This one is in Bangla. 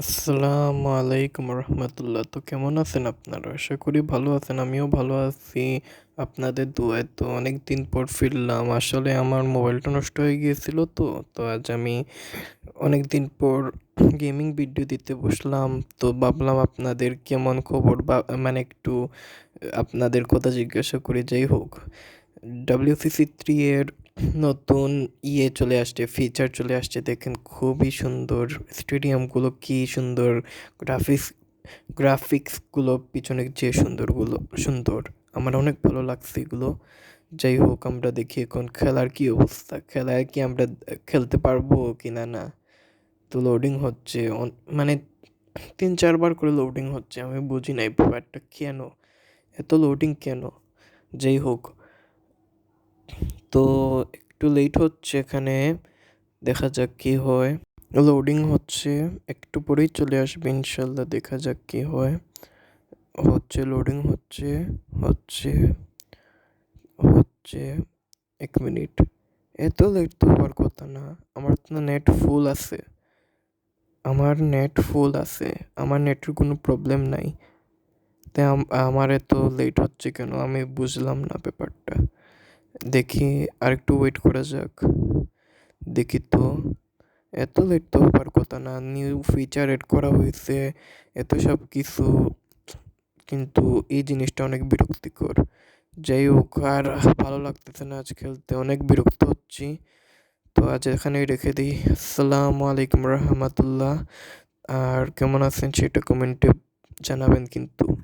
আসসালামু আলাইকুম রহমতুল্লাহ। তো কেমন আছেন আপনারা? আশা করি ভালো আছেন, আমিও ভালো আছি। আপনাদের দোয়ায় তো অনেক দিন পর ফিরলাম। আসলে আমার মোবাইলটা নষ্ট হয়ে গিয়েছিল তো তো আজ আমি অনেক দিন পর গেমিং ভিডিও দিতে বসলাম। তো ভাবলাম আপনাদের কেমন খবর বা মানে একটু আপনাদের কথা জিজ্ঞাসা করি। যাই হোক ডাব্লিউসিসি থ্রি এর নতুন ইয়ে চলে আসছে ফিচার চলে আসছে, দেখেন খুবই সুন্দর স্টেডিয়ামগুলো কি সুন্দর গ্রাফিক্স গ্রাফিক্সগুলো পিছনে যে সুন্দরগুলো, সুন্দর। আমার অনেক ভালো লাগছে এগুলো। যাই হোক, আমরা দেখি এখন খেলার কি অবস্থা, খেলায় কি আমরা খেলতে পারব কি না। না তো লোডিং হচ্ছে মানে তিন চারবার করে লোডিং হচ্ছে, আমি বুঝি নাই ব্যাপারটা কেন, এত লোডিং কেন? যাই হোক তো একটু লেট হচ্ছে এখানে। দেখা যাক কী হয়। লোডিং হচ্ছে। একটু পরেই চলে আসবে ইনশাল্লাহ, দেখা যাক কী হয়। হচ্ছে লোডিং হচ্ছে হচ্ছে হচ্ছে, এক মিনিট। এত লেট তো হওয়ার কথা না। আমার তো নেট ফুল আছে। আমার নেট ফুল আছে। আমার নেটের কোনো প্রবলেম নাই। তাই আমার এত লেট হচ্ছে কেন? আমি বুঝলাম না ব্যাপারটা। দেখি আর একটু ওয়েট করা যাক। দেখি তো, এত লেট তো হবার কথা না নিউ ফিচার এড করা হয়েছে, এত সব কিছু। কিন্তু এই জিনিসটা অনেক বিরক্তিকর। যাই হোক, আর ভালো লাগতেছে না আজ খেলতে, অনেক বিরক্ত হচ্ছি। তো আজ এখানেই রেখে দিই। আসসালামু আলাইকুম রহমতুল্লাহ। আর কেমন আছেন সেটা কমেন্টে জানাবেন কিন্তু।